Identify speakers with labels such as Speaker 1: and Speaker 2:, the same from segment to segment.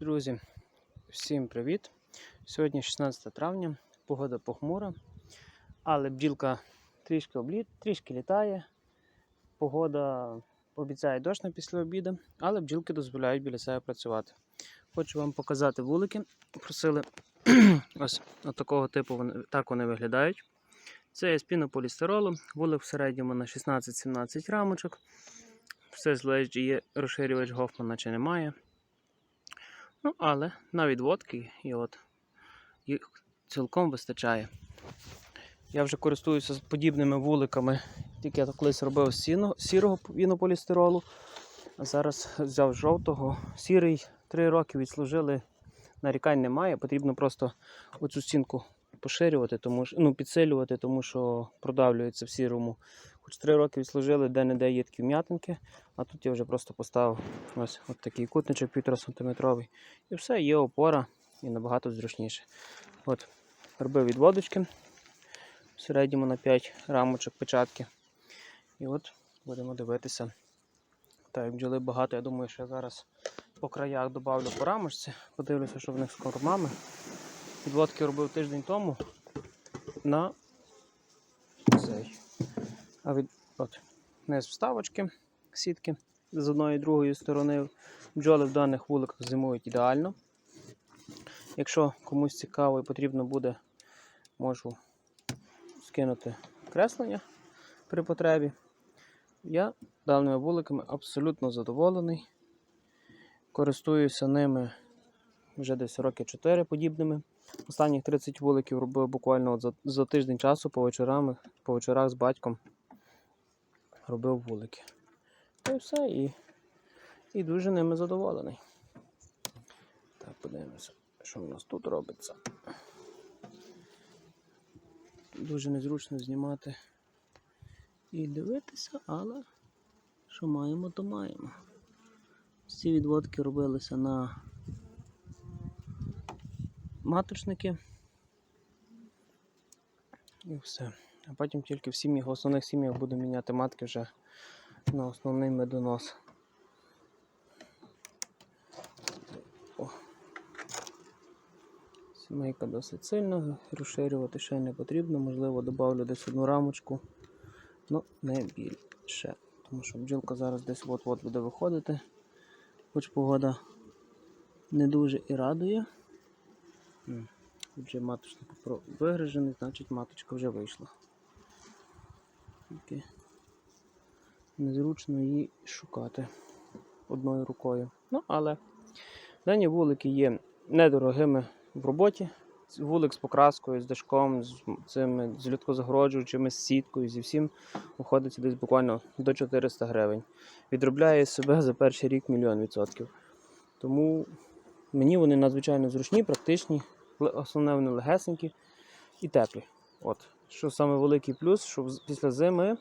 Speaker 1: Друзі, всім привіт! Сьогодні 16 травня, погода похмура, але бджілка трішки обліт, трішки літає. Погода обіцяє дощ на після обіду, але бджілки дозволяють біля себе працювати. Хочу вам показати вулики. Просили ось такого типу так вони виглядають. Це є з вулик в середньому на 16-17 рамочок. Все залежить, є розширювач Гофмана чи немає. Ну, але на відводки і от їх цілком вистачає. Я вже користуюся подібними вуликами, тільки я колись робив сіно- сірого пінополістиролу, а зараз взяв жовтого. Сірий три роки відслужили, нарікань немає. Потрібно просто оцю стінку поширювати, тому що, ну, підсилювати, тому що продавлюється в сірому. Хоч три роки відслужили, де-не-де є такі вм'ятинки, а тут я вже просто поставив ось от такий кутничок 1,5 см. І все, є опора і набагато зручніше. От, робив відводочки в середньому на 5 рамочок печатки. І от будемо дивитися. Так, як бджоли багато, я думаю, що я зараз по краях додавлю по рамочці, подивлюся, що в них з кормами. Відводки робив тиждень тому на. А від от, низ вставочки, сітки з одної і другої сторони. Бджоли в даних вуликах зимують ідеально. Якщо комусь цікаво і потрібно буде, можу скинути креслення при потребі. Я даними вуликами абсолютно задоволений. Користуюся ними вже десь роки 4 подібними. Останніх 30 вуликів робив буквально от за, за тиждень часу по вечорам, по вечорах з батьком робив вулики. Та і все, і, і дуже ними задоволений. Так, подивимося, що в нас тут робиться. Дуже незручно знімати і дивитися, але що маємо, то маємо. Ці відводки робилися на маточники. І все. А потім тільки в сім'ях, в основних сім'ях буду міняти матки вже на основний медонос. Сімейка досить сильна, розширювати ще не потрібно, можливо, додавлю десь одну рамочку, але не більше. Тому що бджілка зараз десь от-от буде виходити, хоч погода не дуже і радує. Вже маточник вигрижений, значить маточка вже вийшла. Тільки незручно її шукати одною рукою. Ну, але дані вулики є недорогими в роботі. Вулик з покраскою, з дашком, з цими з людкозагороджувачами, з сіткою, зі всім обходиться десь буквально до 400 гривень. Відробляє себе за перший рік мільйон відсотків. Тому мені вони надзвичайно зручні, практичні, основне вони легесенькі і теплі. От. Що саме великий плюс, що після зими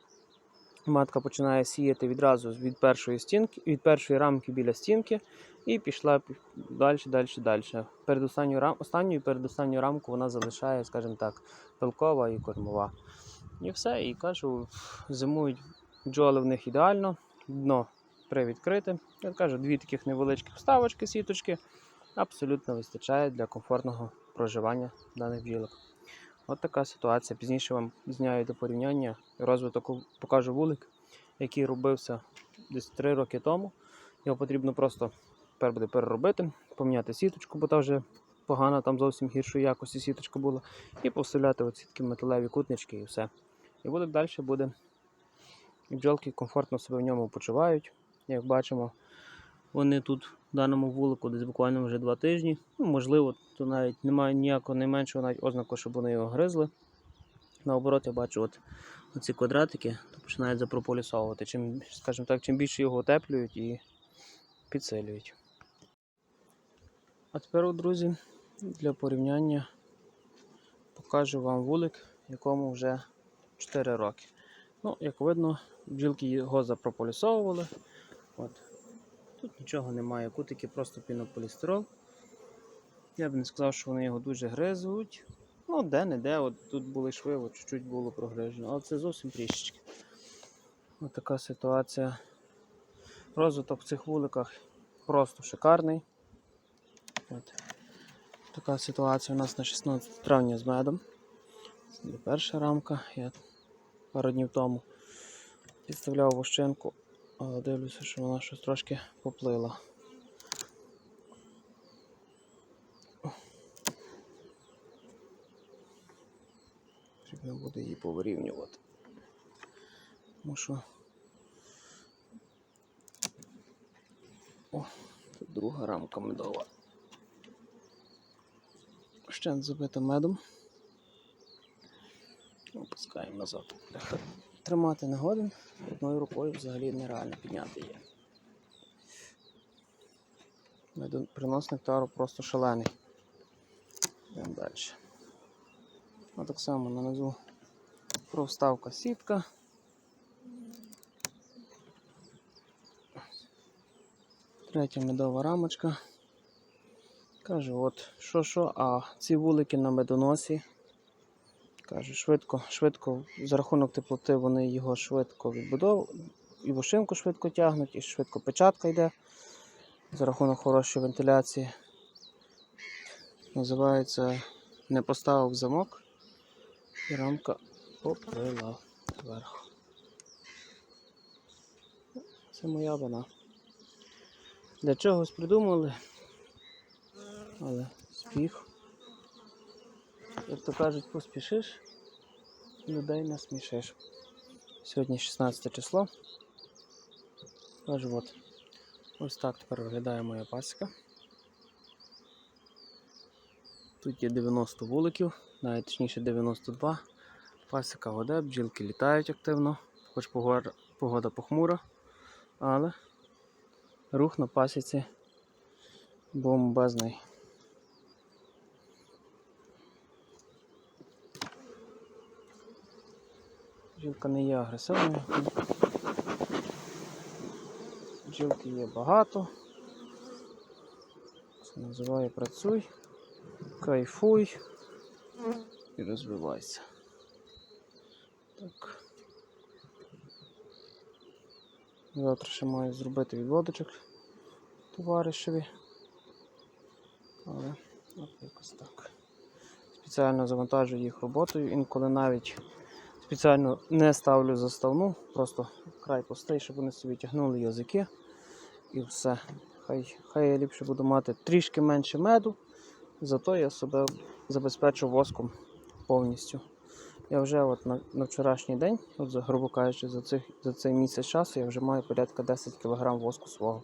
Speaker 1: матка починає сіяти відразу від першої стінки, від першої рамки біля стінки і пішла далі, далі, далі. Перед останньою рам... останньою і перед останньою рамку вона залишає, скажімо так, пилкова і кормова. І все. І кажу, зимують бджоли в них ідеально, дно привідкрите. Я кажу, дві таких невеличкі вставочки, сіточки абсолютно вистачає для комфортного проживання даних бджілок. От така ситуація. Пізніше вам зняю до порівняння розвиток покажу вулик, який робився десь 3 роки тому. Його потрібно просто тепер буде переробити, поміняти сіточку, бо та вже погана, там зовсім гіршої якості сіточка була, і поставляти оці такі металеві кутнички і все. І вулик далі буде. І бджолки комфортно себе в ньому почувають. Як бачимо, вони тут в даному вулику десь буквально вже два тижні. Ну, можливо, то навіть немає ніякого найменшого навіть ознаку, щоб вони його гризли. Наоборот, я бачу, от ці квадратики то починають запрополісовувати. Чим, скажімо так, чим більше його утеплюють і підсилюють. А тепер, друзі, для порівняння покажу вам вулик, якому вже 4 роки. Ну, як видно, бджілки його запрополісовували. От. Тут нічого немає, кутики просто пінополістирол. Я б не сказав, що вони його дуже гризуть. Ну, де-не-де, от тут були шви, от чуть-чуть було прогрижено, але це зовсім трішечки. Ось така ситуація. Розвиток в цих вуликах просто шикарний. От. Така ситуація у нас на 16 травня з медом. Це перша рамка. Я пару днів тому підставляв вощинку, але дивлюся, що вона щось трошки поплила. Потрібно буде її повирівнювати. Тому що О, тут друга рамка медова. Ще забита медом. Опускаємо назад. Тримати не годен, одною рукою взагалі нереально підняти її. Медопринос нектару просто шалений. Йдемо далі. А так само нанизу провставка сітка. Третя медова рамочка. Каже, от що що, а ці вулики на медоносі. Каже, швидко, швидко, за рахунок теплоти вони його швидко відбудовують, і вушинку швидко тягнуть, і швидко печатка йде за рахунок хорошої вентиляції. Називається не поставив замок і рамка поплила зверху. Це моя вина. Для чогось придумали, але спіх. Як то кажуть, поспішиш, людей не смішиш. Сьогодні 16 число. Кажу, от. Ось так тепер виглядає моя пасіка. Тут є 90 вуликів, навіть точніше 92. Пасіка воде, бджілки літають активно, хоч погода похмура, але рух на пасіці бомбезний. Бджілка не є агресивною. Бджілки є багато. Це називає працюй, кайфуй і розвивайся. Так. Завтра ще маю зробити відводочок товаришеві. Але якось так. Спеціально завантажую їх роботою, інколи навіть спеціально не ставлю заставну, просто край пустий, щоб вони собі тягнули язики і все. Хай, хай я ліпше буду мати трішки менше меду, зато я себе забезпечу воском повністю. Я вже от на, на вчорашній день, от, грубо кажучи, за, цих, за цей місяць часу я вже маю порядка 10 кг воску свого.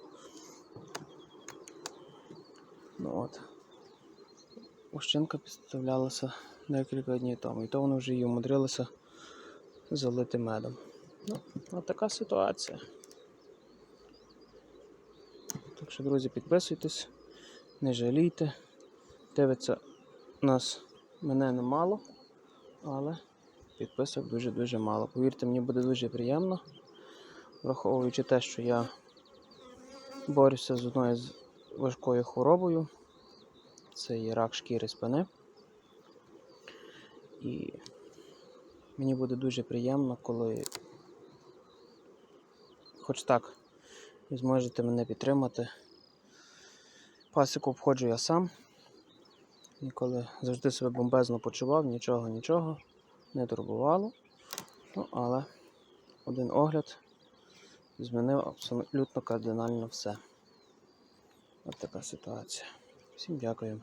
Speaker 1: Ну от. Ощинка підставлялася декілька днів тому, і то вони вже її умудрилися залити медом. Ну, от така ситуація. Так що, друзі, підписуйтесь, не жалійте. Дивиться нас мене немало, але підписок дуже-дуже мало. Повірте, мені буде дуже приємно, враховуючи те, що я борюся з одною з важкою хворобою. Це є рак шкіри спини. І мені буде дуже приємно, коли хоч так ви зможете мене підтримати. Пасіку обходжу я сам. Ніколи завжди себе бомбезно почував, нічого, нічого не турбувало. Ну, але один огляд змінив абсолютно кардинально все. От така ситуація. Всім дякую.